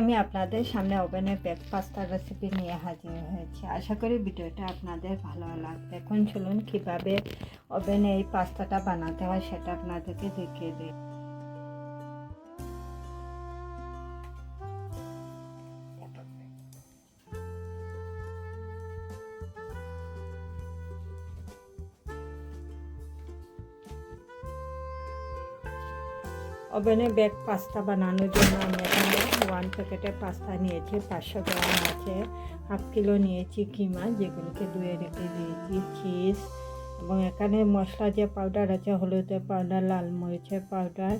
আমি আপনাদের সামনে ওভেনে বেক পাস্তার রেসিপি নিয়ে হাজির হয়েছি। আশা করি ভিডিওটা আপনাদের ভালো লাগবে। এখন চলুন কীভাবে ওভেনে এই পাস্তাটা বানাতে হয় সেটা আপনাদেরকে দেখিয়ে দিই। ওভেনে বেক পাস্তা বানানোর জন্য আমি এখানে ওয়ান প্যাকেটে পাস্তা নিয়েছি, পাঁচশো গ্রাম আছে, হাফ কিলো নিয়েছি কিমা, যেগুলোকে ধুয়ে রেখে দিয়েছি, চিজ, এবং এখানে মশলা যে পাউডার আছে, হলুদের পাউডার লাল মরিচের পাউডার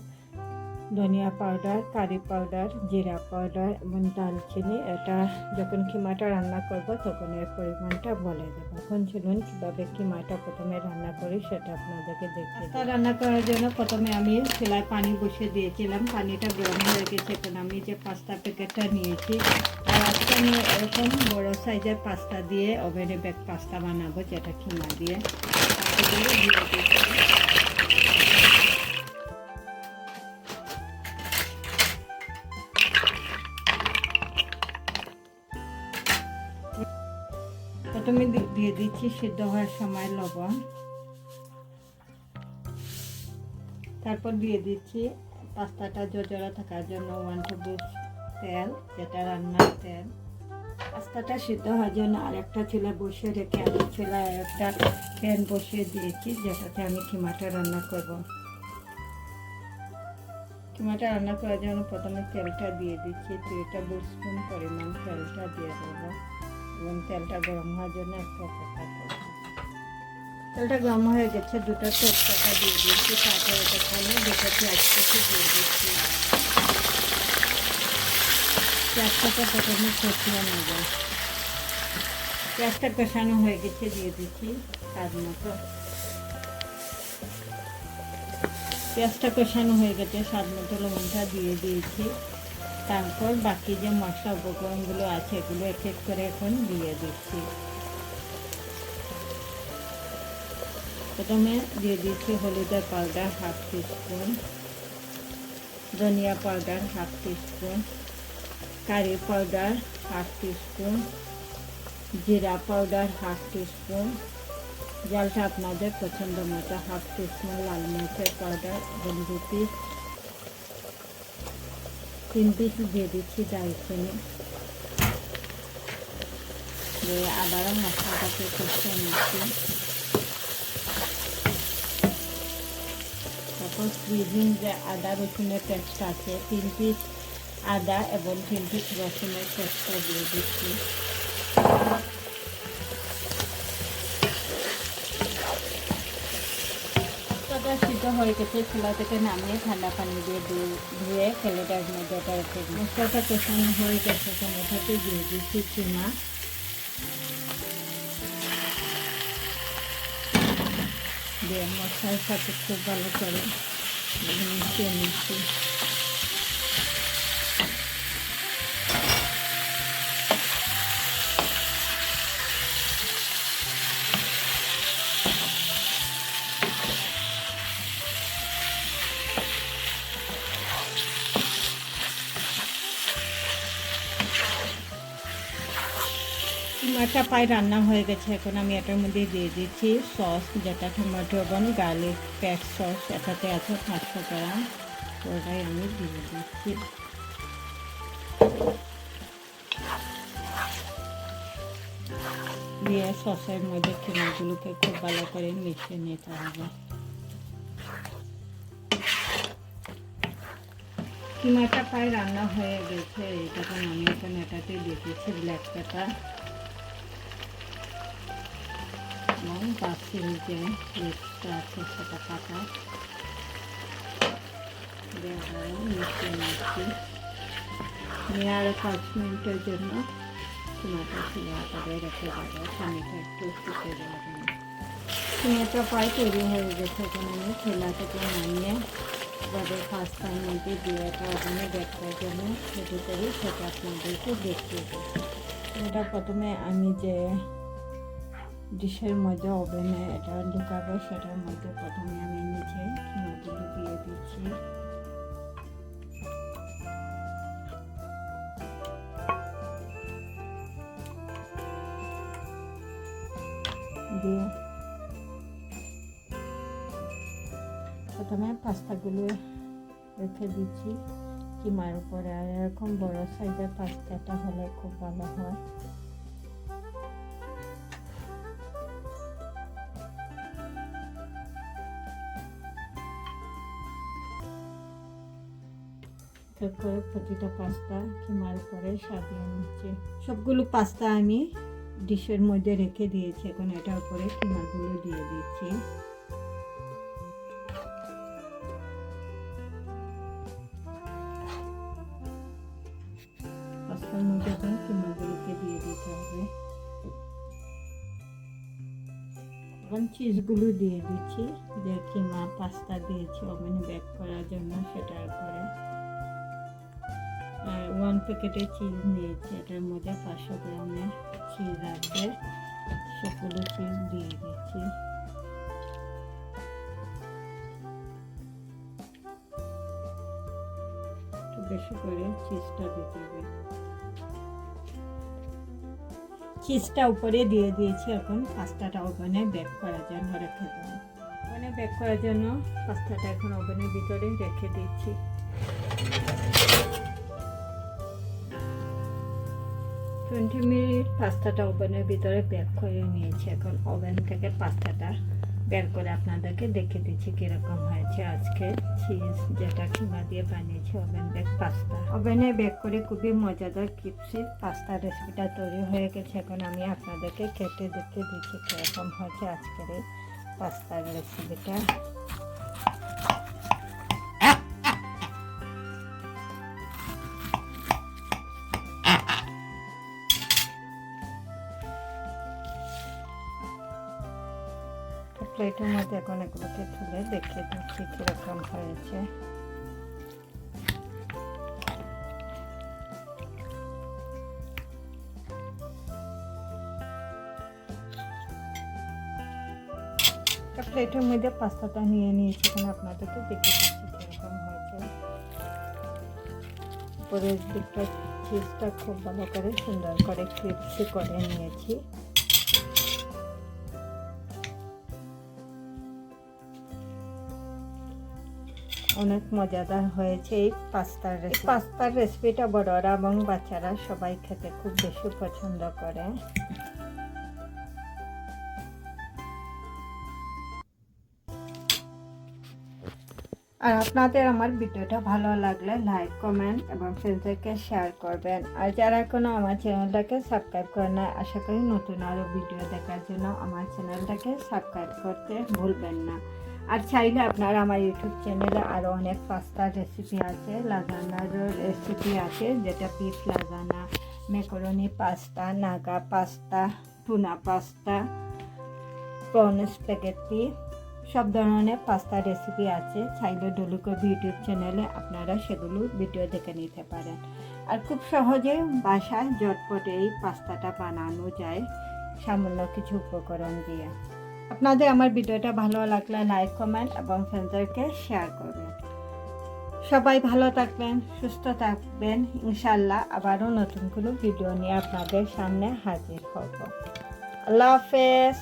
ধনিয়া পাউডার কারি পাউডার জিরা পাউডার এবং দালচিনি এটা যখন কিমাটা রান্না করব তখন এর পরিমাণটা বলে দেবো। এখন চলুন কীভাবে কিমাটা প্রথমে রান্না করি সেটা আপনাদেরকে দেখতে দিই। রান্না করার জন্য প্রথমে আমি সেলাই পানি বসিয়ে দিয়েছিলাম। পানিটা গরম হয়ে গেছে এখন আমি যে পাস্তা প্যাকেটটা নিয়েছি আজকে আমি এরকম বড় সাইজের পাস্তা দিয়ে ওভেনে ব্যাগ পাস্তা বানাবো যেটা কিমা দিয়ে। দিয়ে প্রথমে দিয়ে দিচ্ছি সিদ্ধ হওয়ার সময় লবণ। তারপর দিয়ে দিচ্ছি পাস্তাটা জজরা থাকার জন্য ওয়ান টেবিল তেল, যেটা রান্নার তেল। পাস্তাটা সিদ্ধ হওয়ার জন্য আরেকটা চুলা বসিয়ে রেখে আমি চুলায় একটা প্যান বসিয়ে দিয়েছি, যেটাতে আমি কিমাটা রান্না করব। কিমাটা রান্না করার জন্য প্রথমে তেলটা দিয়ে দিচ্ছি দুই টেবিল স্পুন পরিমাণ তেলটা দিয়ে দেবো। এবং তেলটা গরম হওয়ার জন্য একটু অপেক্ষা তেলটা গরম হয়ে গেছে, দুটো তেজপাতা দিয়ে দিয়েছি, তারপরে এখানে দুটো পেঁয়াজ কুচি দিয়ে দিচ্ছি। পেঁয়াজটাকে প্রথমে কষিয়ে নেব। পেঁয়াজটা কষানো হয়ে গেছে, দিয়ে দিচ্ছি স্বাদ মতো। পেঁয়াজটা কষানো হয়ে গেছে, স্বাদ মতো লবণটা দিয়ে দিয়েছি। তারপর বাকি যে মশলা উপকরণগুলো আছে এগুলো এক এক করে এখন দিয়ে দিচ্ছি। প্রথমে দিয়ে দিচ্ছি হলুদের পাউডার হাফ টিস্পুন, ধনিয়া powder half teaspoon, curry powder half teaspoon, জিরা পাউডার হাফ টিস্পুন, জলটা আপনাদের পছন্দ মতো হাফ টিস্পুন, লাল মরিচের পাউডার দু পিস তিন পিস দিয়ে দিচ্ছি দারচিনি দিয়ে আবারও মশলাটাকে কষে নিচ্ছি। তারপর ফ্রিজিং যে আদা রসুনের পেস্ট আছে, তিন পিস আদা এবং তিন পিস রসুনের পেস্টটা দিয়ে দিচ্ছি। হয়ে গেছে চুলা থেকে নামিয়ে ঠান্ডা পানি দিয়ে ধুয়ে ফেলেটার মধ্যে ওটা রেখে দিই মশলাটা কষানো হয়ে গেছে টমেটোতে দিয়ে দিচ্ছি চিনা। দিয়ে মশলার সাথে খুব ভালো করে নিচ্ছি। কিমাটা পাই রান্না হয়ে গেছে। এখন আমি এটার মধ্যে দিয়ে দিচ্ছি সস, যেটা টমেটো এবং গার্লিক প্যাট সস এটাতে আছে, পাঁচশো গ্রাম। ওটাই আমি দিয়ে দিচ্ছি। দিয়ে সসের মধ্যে কিমাগুলোকে খুব ভালো করে মিশিয়ে নিতে হবে। কিমাটা প্রায় রান্না হয়ে গেছে এইটাকে আমি এখন এটাতে দিয়ে দিচ্ছি ব্ল্যাক পেপার এবং বাসিল যে লিপসটা আছে, সেটা কাটা মিশিয়ে নিচ্ছি নিয়ে আরও পাঁচ মিনিটের জন্য কিমাটা ছিল আকারে রেখে দেবো। পানিটা একটু ফুটে জন্য। কিমাটা প্রায় তৈরি হয়ে গেছে এখন। আমি ঠেলা থেকে নামিয়ে যাবে পাস্তার মধ্যে দিয়ে এটা ওখানে দেখার জন্য রেডি করি সেটা আপনাদেরকে দেখিয়ে দিই। এটা প্রথমে আমি যে ডিশের মধ্যে ওভেনে এটা ঢুকাবে সেটার মধ্যে প্রথমে আমি নিজে কিমাটি ডুবিয়ে দিচ্ছি। দিয়ে প্রথমে পাস্তাগুলো রেখে দিচ্ছি। কিমার উপরে আর এরকম বড় সাইজের পাস্তাটা হলে খুব ভালো হয়। করে প্রতিটা পাস্তা কিমার উপরে সাজিয়ে নিচ্ছি। সবগুলো পাস্তা আমি ডিশের মধ্যে রেখে দিয়েছি, এখন এটার উপরে কিমাগুলো দিয়ে দিচ্ছি। পাস্তার মধ্যে এখন কিমাগুলোকে দিয়ে দিতে হবে। এখন চিজগুলো দিয়ে দিচ্ছি, যে কিমা পাস্তা দিয়েছি, ওভেনে বেক করার জন্য সেটার আর ওয়ান প্যাকেটের চিজ নিয়েছি। এটার মধ্যে পাঁচশো গ্রামের চিজ আছে। সবগুলো চিজ দিয়ে দিচ্ছি। বেশি করে চিজটা দিতে হবে। চিজটা উপরে দিয়ে দিয়েছি এখন। পাস্তাটা ওভেনে বেক করার জন্য রেখে দেবো। ওভেনে বেক করার জন্য পাস্তাটা এখন ওভেনের ভিতরে রেখে দিচ্ছি। টোয়েন্টি মিনিট পাস্তাটা ওভেনের ভিতরে বেক করে নিয়েছি। এখন ওভেন থেকে পাস্তাটা বের করে আপনাদেরকে দেখে দিচ্ছি কীরকম হয়েছে আজকে চিজ যেটা কিমা দিয়ে বানিয়েছি ওভেন বেক পাস্তা। ওভেনে বেক করে খুবই মজাদার কিপসি পাস্তা রেসিপিটা তৈরি হয়ে গেছে। এখন আমি আপনাদেরকে কেটে দেখে দিচ্ছি কীরকম হয়েছে আজকের এই পাস্তার রেসিপিটা। প্লেটের মধ্যে এখন এগুলোকে তুলে দেখে দিচ্ছি কীরকম হয়েছে। প্লেটের মধ্যে পাস্তাটা নিয়ে নিয়েছি এখন আপনাদেরকে দেখে দিচ্ছি কীরকম হয়েছে। উপরের দিকটা চিজটা খুব ভালো করে সুন্দর করে ক্রিপসি করে নিয়েছি। অনেক মজাদার হয়েছে এই পাস্তার রেসিপি পাস্তার রেসিপিটা বড়রা এবং বাচ্চারা সবাই খেতে খুব বেশি পছন্দ করে। আর আপনাদের আমার ভিডিওটা ভালো লাগলে লাইক কমেন্ট এবং ফ্রেন্ডদেরকে শেয়ার করবেন। আর যারা এখনও আমার চ্যানেলটাকে সাবস্ক্রাইব করে না আশা করি নতুন আরও ভিডিও দেখার জন্য আমার চ্যানেলটাকে সাবস্ক্রাইব করতে ভুলবেন না। আর চাইলে আপনারা আমার ইউটিউব চ্যানেলে আরও অনেক পাস্তার রেসিপি আছে লাজানারও রেসিপি আছে, যেটা piece lasagna macaroni pasta Naga pasta tuna pasta prawn spaghetti সব ধরনের পাস্তা রেসিপি আছে। চাইলে ডলুকো ইউটিউব চ্যানেলে আপনারা সেগুলো ভিডিও দেখে নিতে পারেন। আর খুব সহজে বাসায় জটপটে এই পাস্তাটা বানানো যায় সামান্য কিছু উপকরণ দিয়ে। আপনাদের আমার ভিডিওটা ভালো লাগলে লাইক কমেন্ট এবং ফ্রেন্ডদেরকে শেয়ার করবেন। সবাই ভালো থাকবেন, সুস্থ থাকবেন ইনশাল্লাহ আবারও নতুন কোনো ভিডিও নিয়ে আপনাদের সামনে হাজির হব। আল্লাহ হাফেজ।